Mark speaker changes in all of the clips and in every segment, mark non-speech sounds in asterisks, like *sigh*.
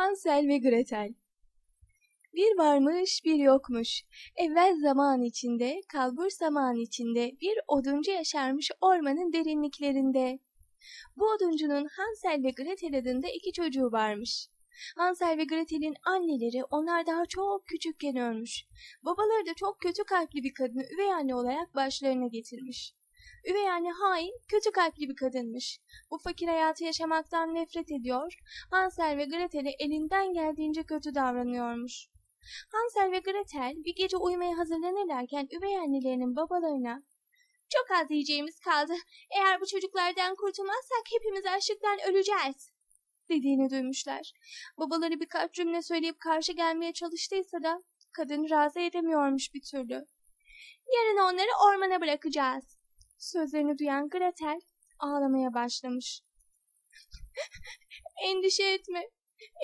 Speaker 1: Hansel ve Gretel Bir varmış bir yokmuş. Evvel zaman içinde, kalbur zaman içinde bir oduncu yaşarmış ormanın derinliklerinde. Bu oduncunun Hansel ve Gretel adında iki çocuğu varmış. Hansel ve Gretel'in anneleri onlar daha çok küçükken ölmüş. Babaları da çok kötü kalpli bir kadını üvey anne olarak başlarına getirmiş. Üvey anne hain, kötü kalpli bir kadınmış. Bu fakir hayatı yaşamaktan nefret ediyor, Hansel ve Gretel'e elinden geldiğince kötü davranıyormuş. Hansel ve Gretel bir gece uyumaya hazırlanırlarken üvey annelerinin babalarına ''Çok az yiyeceğimiz kaldı. Eğer bu çocuklardan kurtulmazsak hepimiz açlıktan öleceğiz.'' dediğini duymuşlar. Babaları birkaç cümle söyleyip karşı gelmeye çalıştıysa da kadını razı edemiyormuş bir türlü. ''Yarın onları ormana bırakacağız.'' Sözlerini duyan Gretel ağlamaya başlamış. *laughs* ''Endişe etme,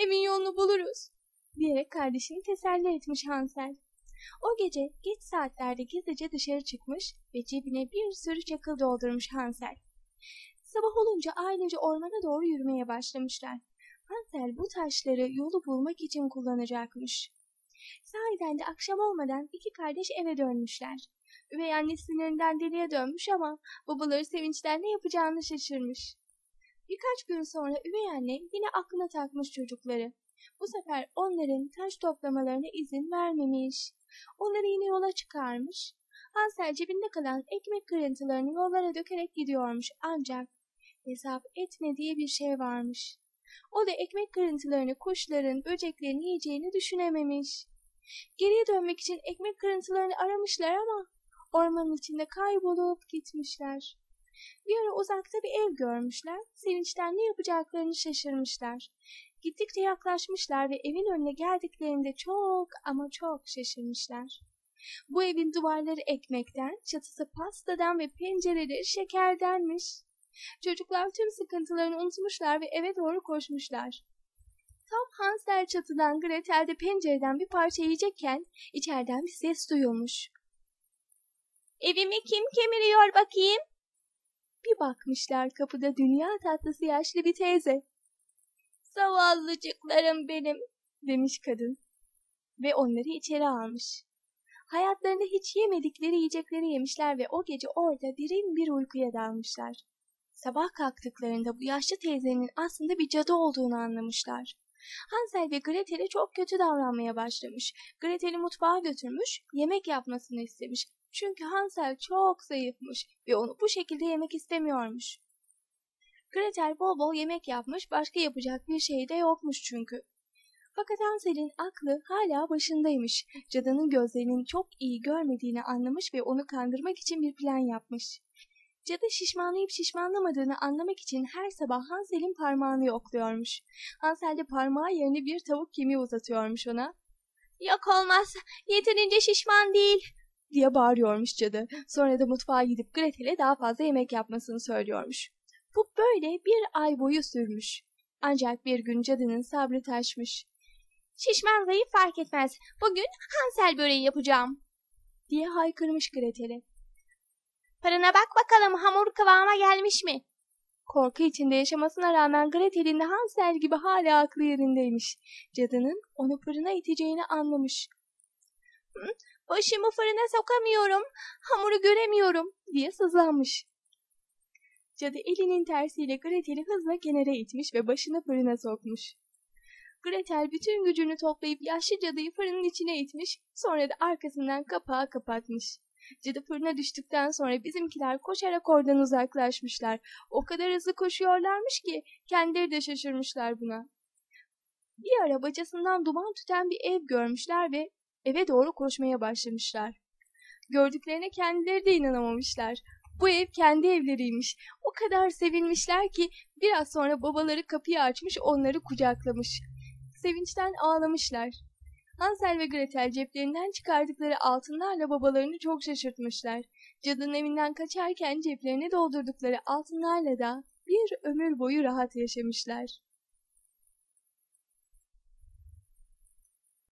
Speaker 1: evin yolunu buluruz.'' diyerek kardeşini teselli etmiş Hansel. O gece geç saatlerde gizlice dışarı çıkmış ve cebine bir sürü çakıl doldurmuş Hansel. Sabah olunca ailece ormana doğru yürümeye başlamışlar. Hansel bu taşları yolu bulmak için kullanacakmış. Sahiden de akşam olmadan iki kardeş eve dönmüşler. Üvey anne sinirinden deliye dönmüş ama babaları sevinçten ne yapacağını şaşırmış. Birkaç gün sonra üvey anne yine aklına takmış çocukları. Bu sefer onların taş toplamalarına izin vermemiş. Onları yine yola çıkarmış. Hansel cebinde kalan ekmek kırıntılarını yollara dökerek gidiyormuş ancak hesap etmediği bir şey varmış. O da ekmek kırıntılarını kuşların, böceklerin yiyeceğini düşünememiş. Geriye dönmek için ekmek kırıntılarını aramışlar ama ormanın içinde kaybolup gitmişler. Bir ara uzakta bir ev görmüşler, sevinçten ne yapacaklarını şaşırmışlar. Gittikçe yaklaşmışlar ve evin önüne geldiklerinde çok ama çok şaşırmışlar. Bu evin duvarları ekmekten, çatısı pastadan ve pencereleri şekerdenmiş. Çocuklar tüm sıkıntılarını unutmuşlar ve eve doğru koşmuşlar. Tam Hansel çatıdan Gretel de pencereden bir parça yiyecekken içeriden bir ses duyulmuş. Evimi kim kemiriyor bakayım? Bir bakmışlar kapıda dünya tatlısı yaşlı bir teyze. Zavallıcıklarım benim demiş kadın ve onları içeri almış. Hayatlarında hiç yemedikleri yiyecekleri yemişler ve o gece orada derin bir uykuya dalmışlar. Sabah kalktıklarında bu yaşlı teyzenin aslında bir cadı olduğunu anlamışlar. Hansel ve Gretel'e çok kötü davranmaya başlamış. Gretel'i mutfağa götürmüş, yemek yapmasını istemiş. Çünkü Hansel çok zayıfmış ve onu bu şekilde yemek istemiyormuş. Gretel bol bol yemek yapmış, başka yapacak bir şey de yokmuş çünkü. Fakat Hansel'in aklı hala başındaymış. Cadının gözlerinin çok iyi görmediğini anlamış ve onu kandırmak için bir plan yapmış. Cadı şişmanlayıp şişmanlamadığını anlamak için her sabah Hansel'in parmağını yokluyormuş. Hansel de parmağı yerine bir tavuk kemiği uzatıyormuş ona. Yok olmaz, yeterince şişman değil, diye bağırıyormuş cadı. Sonra da mutfağa gidip Gretel'e daha fazla yemek yapmasını söylüyormuş. Bu böyle bir ay boyu sürmüş. Ancak bir gün cadının sabrı taşmış. Şişman zayıf fark etmez. Bugün Hansel böreği yapacağım. Diye haykırmış Gretel'e. Fırına bak bakalım hamur kıvama gelmiş mi? Korku içinde yaşamasına rağmen Gretel'in de Hansel gibi hala aklı yerindeymiş. Cadının onu fırına iteceğini anlamış. Başımı fırına sokamıyorum, hamuru göremiyorum diye sızlanmış. Cadı elinin tersiyle Gretel'i hızla kenara itmiş ve başını fırına sokmuş. Gretel bütün gücünü toplayıp yaşlı cadıyı fırının içine itmiş, sonra da arkasından kapağı kapatmış. Cadı düştükten sonra bizimkiler koşarak oradan uzaklaşmışlar. O kadar hızlı koşuyorlarmış ki kendileri de şaşırmışlar buna. Bir ara bacasından duman tüten bir ev görmüşler ve eve doğru koşmaya başlamışlar. Gördüklerine kendileri de inanamamışlar. Bu ev kendi evleriymiş. O kadar sevinmişler ki biraz sonra babaları kapıyı açmış onları kucaklamış. Sevinçten ağlamışlar. Hansel ve Gretel ceplerinden çıkardıkları altınlarla babalarını çok şaşırtmışlar. Cadının evinden kaçarken ceplerine doldurdukları altınlarla da bir ömür boyu rahat yaşamışlar.